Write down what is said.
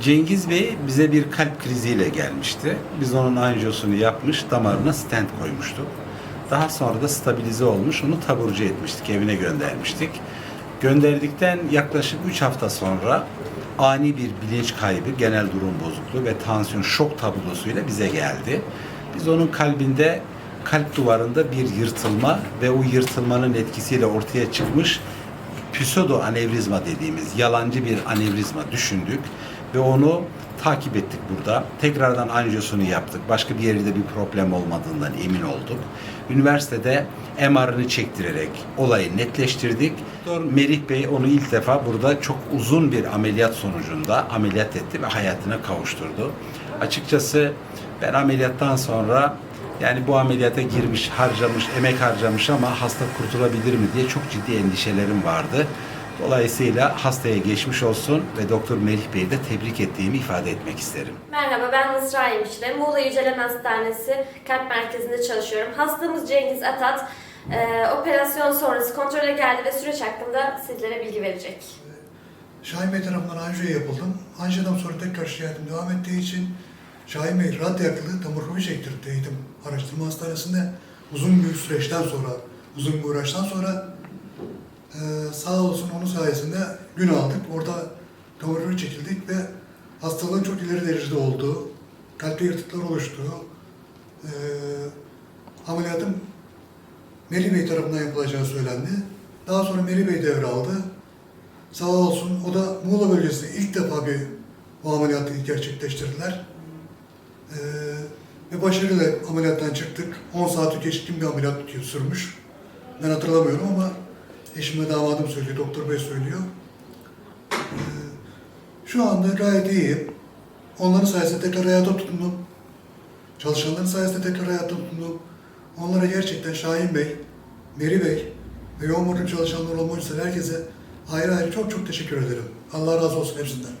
Cengiz Bey bize bir kalp kriziyle gelmişti. Biz onun anjiyosunu yapmış, damarına stent koymuştuk. Daha sonra da stabilize olmuş, onu taburcu etmiştik, evine göndermiştik. Gönderdikten yaklaşık 3 hafta sonra ani bir bilinç kaybı, genel durum bozukluğu ve tansiyon şok tablosuyla bize geldi. Biz onun kalbinde kalp duvarında bir yırtılma ve o yırtılmanın etkisiyle ortaya çıkmış pseudo anevrizma dediğimiz yalancı bir anevrizma düşündük ve onu takip ettik burada. Tekrardan anjiyosunu yaptık. Başka bir yerde bir problem olmadığından emin olduk. Üniversitede MR'ını çektirerek olayı netleştirdik. Doktor Merih Bey onu ilk defa burada çok uzun bir ameliyat sonucunda ameliyat etti ve hayatına kavuşturdu. Açıkçası ben ameliyattan sonra yani bu ameliyata girmiş, harcamış, emek harcamış ama hasta kurtulabilir mi diye çok ciddi endişelerim vardı. Dolayısıyla hastaya geçmiş olsun ve Doktor Melih Bey'i de tebrik ettiğimi ifade etmek isterim. Merhaba ben Mısra Yemişle. Muğla Yücelen Hastanesi Kalp Merkezi'nde çalışıyorum. Hastamız Cengiz Atat e, operasyon sonrası kontrole geldi ve süreç hakkında sizlere bilgi verecek. Şahin Bey tarafından anjiyo yapıldım. Anjiyodan sonra tekrar şikayetim devam ettiği için Şahin Bey radyaklı tomografı çektirdi eğitim araştırma hastanesinde. Uzun bir süreçten sonra, uzun bir uğraştan sonra eee sağ olsun onun sayesinde gün aldık. Orada tomografi çekildik ve hastalığın çok ileri derecede olduğu, kalpte yırtıklar oluştuğu, eee ameliyatım Melih Bey tarafından yapılacağı söylendi. Daha sonra Melih Bey devraldı. Sağ olsun o da Muğla bölgesinde ilk defa bir bu ameliyatı gerçekleştirdiler. Ee, ve başarıyla ameliyattan çıktık. 10 saat geçkin bir ameliyat sürmüş. Ben hatırlamıyorum ama eşim ve damadım söylüyor, doktor bey söylüyor. Ee, şu anda gayet iyiyim. Onların sayesinde tekrar hayata tutundum. Çalışanların sayesinde tekrar hayata tutundum. Onlara gerçekten Şahin Bey, Meri Bey ve yoğun bakım çalışanları olmak üzere herkese ayrı ayrı çok çok teşekkür ederim. Allah razı olsun hepsinden.